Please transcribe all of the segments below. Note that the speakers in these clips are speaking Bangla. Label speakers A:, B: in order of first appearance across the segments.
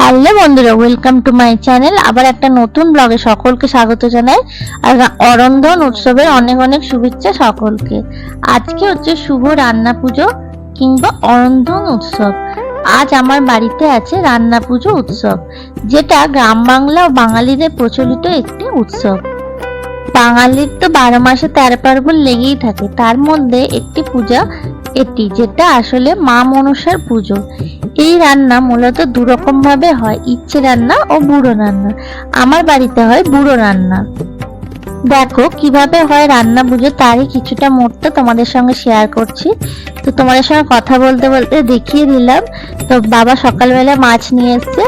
A: হ্যালো বন্ধুরা ওয়েলকাম টু মাই চ্যানেল আবার একটা নতুন ব্লগে সকলকে স্বাগত জানাই। আর অরন্ধন উৎসবের অনেক অনেক শুভেচ্ছা সকলকে। আজকে হচ্ছে শুভ রান্না পুজো কিংবা অরন্ধন উৎসব। আজ আমার বাড়িতে আছে রান্না পুজো উৎসব, যেটা গ্রাম বাংলা ও বাঙালিদের প্রচলিত একটি উৎসব। বাঙালির তো বারো মাসে তেরো পার্বণ লেগেই থাকে, তার মধ্যে একটি পূজা এটি, যেটা আসলে মা মনসার পুজো। এই রান্না মূলত দু রকম ভাবে হয়, ইচ্ছে রান্না ও বুড়ো রান্না। আমার বাড়িতে হয় বুড়ো রান্না। দেখো, কীভাবে হয় রান্না বুঝো, তারই কিছুটা মোড়টা তোমাদের সঙ্গে শেয়ার করছি। তো তোমাদের সঙ্গে কথা বলতে বলতে দেখিয়ে দিলাম। তো বাবা সকালবেলা মাছ নিয়ে এসছে,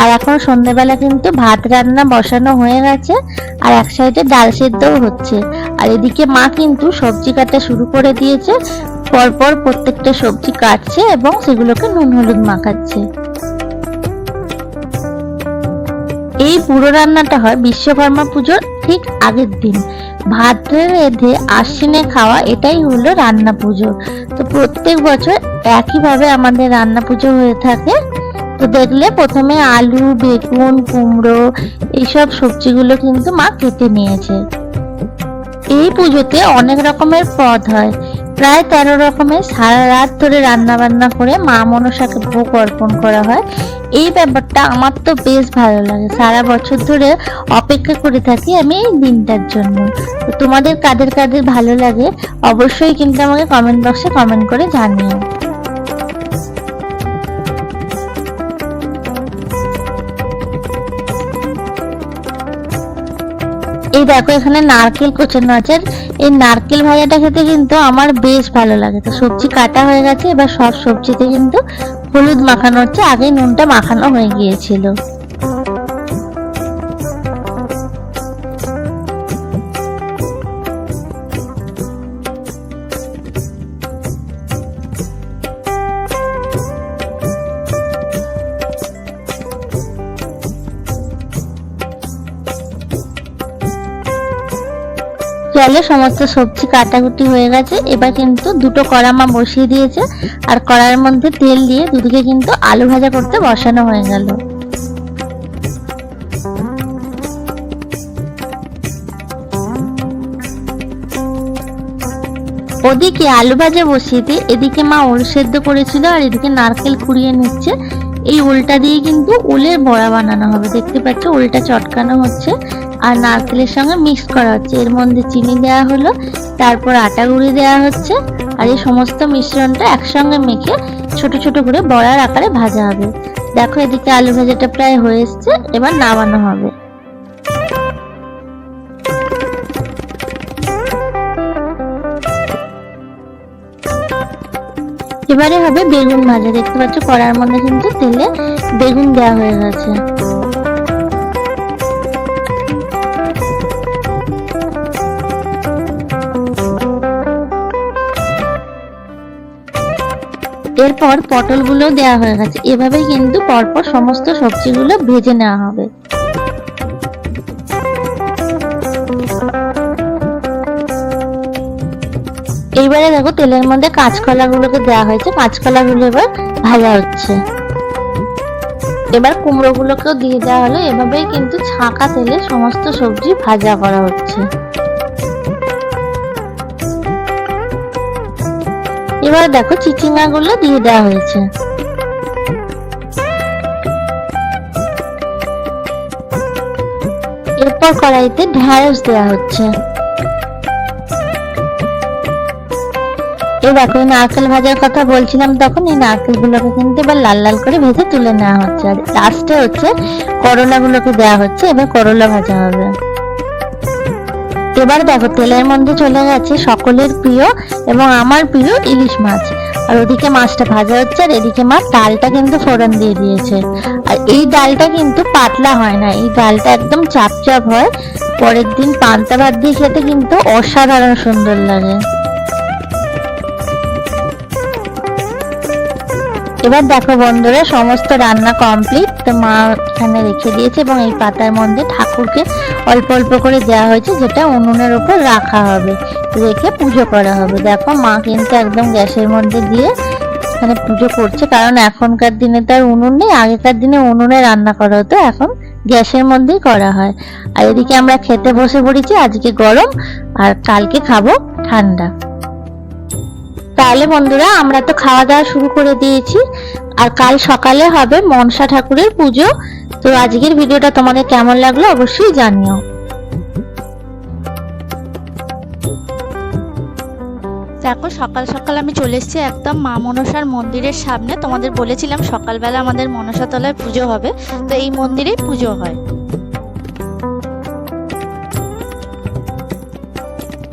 A: আর এখন সন্ধ্যেবেলা কিন্তু ভাত রান্না বসানো হয়ে গেছে, আর এক সাইডে ডাল সেদ্ধও হচ্ছে। আর এদিকে মা কিন্তু সবজি কাটা শুরু করে দিয়েছে। পরপর প্রত্যেকটা সবজি কাটছে এবং সেগুলোকে নুন, হলুদ মাখাচ্ছে। এই পুরো রান্নাটা হয় বিশ্বকর্মা পুজোর ঠিক আগের দিন। ভাদ্রে রেধে আশ্বিনে খাওয়া এটাই হলো রান্না পুজো। তো প্রত্যেক বছর একইভাবে আমাদের রান্না পুজো হয়ে থাকে। তো দেখলে প্রথমে আলু, বেগুন, কুমড়ো এইসব সবজিগুলো কিন্তু মা কেটে নিয়েছে। এই পুজোতে অনেক রকমের পদ হয়। প্রায় তেরো রকমের সারা রাত ধরে রান্না বান্না করে মা মনসাকে ভোগ অর্পণ করা হয়। এই ব্যাপারটা আমার তো বেশ ভালো লাগে। সারা বছর ধরে অপেক্ষা করে থাকি আমি এই দিনটার জন্য। তোমাদের কাদের কাদের ভালো লাগে, অবশ্যই কিন্তু আমাকে কমেন্ট বক্সে কমেন্ট করে জানিও। এই দেখো, এখানে নারকেল কোচানো আছে। এই নারকেল ভাজাটা খেতে কিন্তু আমার বেশ ভালো লাগে। তো সবজি কাটা হয়ে গেছে, এবার সব সবজিতে কিন্তু হলুদ মাখানো হচ্ছে। আগে নুনটা মাখানো হয়ে গিয়েছিল। জলে সমস্ত সবজি কাটাকুটি হয়ে গেছে। এবার কিন্তু দুটো কড়া মা বসিয়ে দিয়েছে। আর কড়ার মধ্যে তেল দিয়ে দুদিকে কিন্তু আলু ভাজা করতে বসানো হয়ে গেল। ওদিকে আলু ভাজা বসিয়ে দিয়ে এদিকে মা ওল সেদ্ধ করেছিল আর এদিকে নারকেল কুড়িয়ে নিচ্ছে। এই ওলটা দিয়ে কিন্তু ওলের বড়া বানানো হবে। দেখতে পাচ্ছ, ওলটা চটকানো হচ্ছে। আর নারকেলের সঙ্গে মিক্স করা হচ্ছে। এর মধ্যে চিনি দেওয়া হলো, তারপর আটা গুঁড়ি দেওয়া হচ্ছে, আর এই সমস্ত মিশ্রণটা একসঙ্গে মেখে ছোট ছোট করে বড়ার আকারে ভাজা হবে। দেখো, এদিকে আলু ভাজাটা প্রায় হয়ে এসছে, এবার নামানো হবে। এবারে হবে বেগুন ভাজা। দেখতে পাচ্ছ, কড়ার মধ্যে কিন্তু তেলে বেগুন দেওয়া হয়ে গেছে। এরপর পটলগুলো দেওয়া হয়ে গেছে। এভাবে কিন্তু পরপর সমস্ত সবজিগুলো ভেজে নেওয়া হবে। এইবারে দেখো তেলের মধ্যে কাঁচকলা গুলোকে দেওয়া হয়েছে। কাঁচকলা গুলো এবার ভাজা হচ্ছে। এবার কুমড়ো গুলোকেও দিয়ে দেওয়া হলো। এভাবেই কিন্তু ছাঁকা তেলে সমস্ত সবজি ভাজা করা হচ্ছে। এবার দেখো চিচিঙ্গা গুলো দিয়ে দেওয়া হয়েছে। এরপর কড়াইতে ঢ্যাঁড়স দেওয়া হচ্ছে। এই দেখো, এই নারকেল ভাজার কথা বলছিলাম তখন, এই নারকেল গুলোকে কিন্তু এবার লাল লাল করে ভেজে তুলে নেওয়া হচ্ছে। আর লাস্টে হচ্ছে করলা গুলোকে দেওয়া হচ্ছে, এবার করলা ভাজা হবে। এবার দেখো, তেলের মধ্যে চলে গেছে সকলের প্রিয় এবং আমার প্রিয় ইলিশ মাছ। আর ওদিকে মাছটা ভাজা হচ্ছে আর এদিকে মা ডালটা কিন্তু ফোড়ন দিয়ে দিয়েছে। আর এই ডালটা কিন্তু পাতলা হয় না, এই ডালটা একদম চাপচাপ চাপ হয়। পরের দিন পান্তা ভাত দিয়ে খেতে কিন্তু অসাধারণ সুন্দর লাগে। এবার দেখো বন্ধুরা, সমস্ত রান্না কমপ্লিট তো মা এখানে রেখে দিয়েছে এবং এই পাতার মধ্যে ঠাকুরকে অল্প অল্প করে দেওয়া হয়েছে, যেটা উনুনের ওপর রাখা হবে। রেখে পুজো করা হবে। দেখো মা কিন্তু একদম গ্যাসের মধ্যে দিয়ে এখানে পুজো করছে, কারণ এখনকার দিনে তো আর উনুন নেই, আগেকার দিনে উনুনে রান্না করা হতো, এখন গ্যাসের মধ্যেই করা হয়। আর এদিকে আমরা খেতে বসে পড়েছি, আজকে গরম, আর কালকে খাব ঠান্ডা। তাহলে বন্ধুরা, আমরা তো খাওয়া দাওয়া শুরু করে দিয়েছি। আর কাল সকালে হবে মনসা ঠাকুরের পুজো। তো আজকের ভিডিওটা তোমাদের কেমন লাগল অবশ্যই জানিও।
B: দেখো, সকাল সকাল আমি চলে এসেছি একদম মা মনসার মন্দিরের সামনে। তোমাদের বলেছিলাম সকালবেলা আমাদের মনসাতলায় পুজো হবে। তো এই মন্দিরেই পুজো হয়।